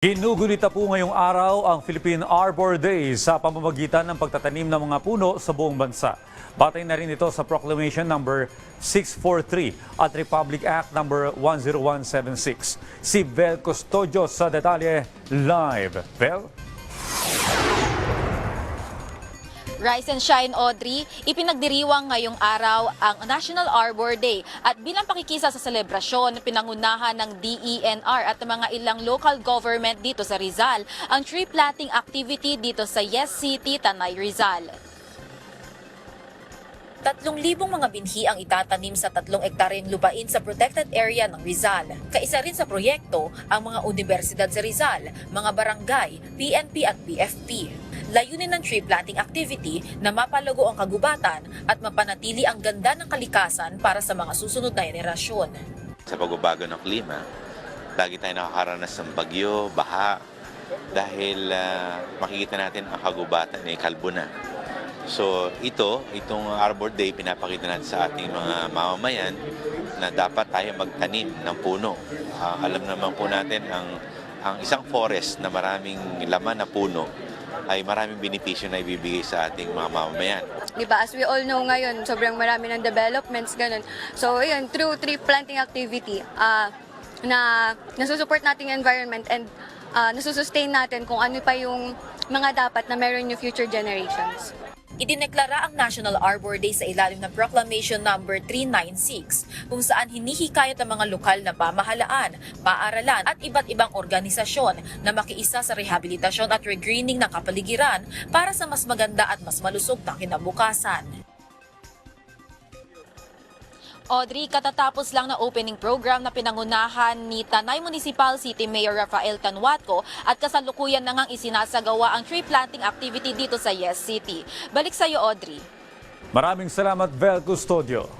Ginugunita po ngayong araw ang Philippine Arbor Day sa pamamagitan ng pagtatanim ng mga puno sa buong bansa. Batay na rin ito sa Proclamation number 643 at Republic Act number 10176. Si Vel Custodio sa detalye live. Vel? Rise and Shine Audrey, ipinagdiriwang ngayong araw ang National Arbor Day at bilang pakikisa sa selebrasyon, pinangunahan ng DENR at mga ilang local government dito sa Rizal ang tree planting activity dito sa Yes City, Tanay, Rizal. Tatlong libong mga binhi ang itatanim sa tatlong ektaryeng lupain sa protected area ng Rizal. Kaisa rin sa proyekto ang mga universidad sa Rizal, mga barangay, PNP at BFP. Layunin ng tree planting activity na mapalago ang kagubatan at mapanatili ang ganda ng kalikasan para sa mga susunod na henerasyon. sa pagbabago ng klima. Lagi tayo nakakaranas ng bagyo, baha, dahil ah, makikita natin ang kagubatan ay kalbo na. So ito, itong Arbor Day, pinapakita natin sa ating mga mamamayan na dapat tayo magtanim ng puno. Ah, alam naman po natin ang, ang isang forest na maraming laman na puno ay maraming benepisyo na ibibigay sa ating mga mamamayan. Di ba? As we all know ngayon, sobrang marami ng developments, ganun. So, yun, through tree planting activity, ah na nasusupport natin yung environment and ah, nasusustain natin kung ano pa yung mga dapat na meron yung future generations. Idineklara ang National Arbor Day sa ilalim ng Proclamation number 396 kung saan hinihikayat ang mga lokal na pamahalaan, paaralan at iba't ibang organisasyon na makiisa sa rehabilitasyon at regreening ng kapaligiran para sa mas maganda at mas malusog na kinabukasan. Audrey, katatapos lang na opening program na pinangunahan ni Tanay Municipal City Mayor Rafael Tanwatco at kasalukuyan na ngang isinasagawa ang tree planting activity dito sa Yes City. Balik sa iyo, Audrey. Maraming salamat, Vel Custodio.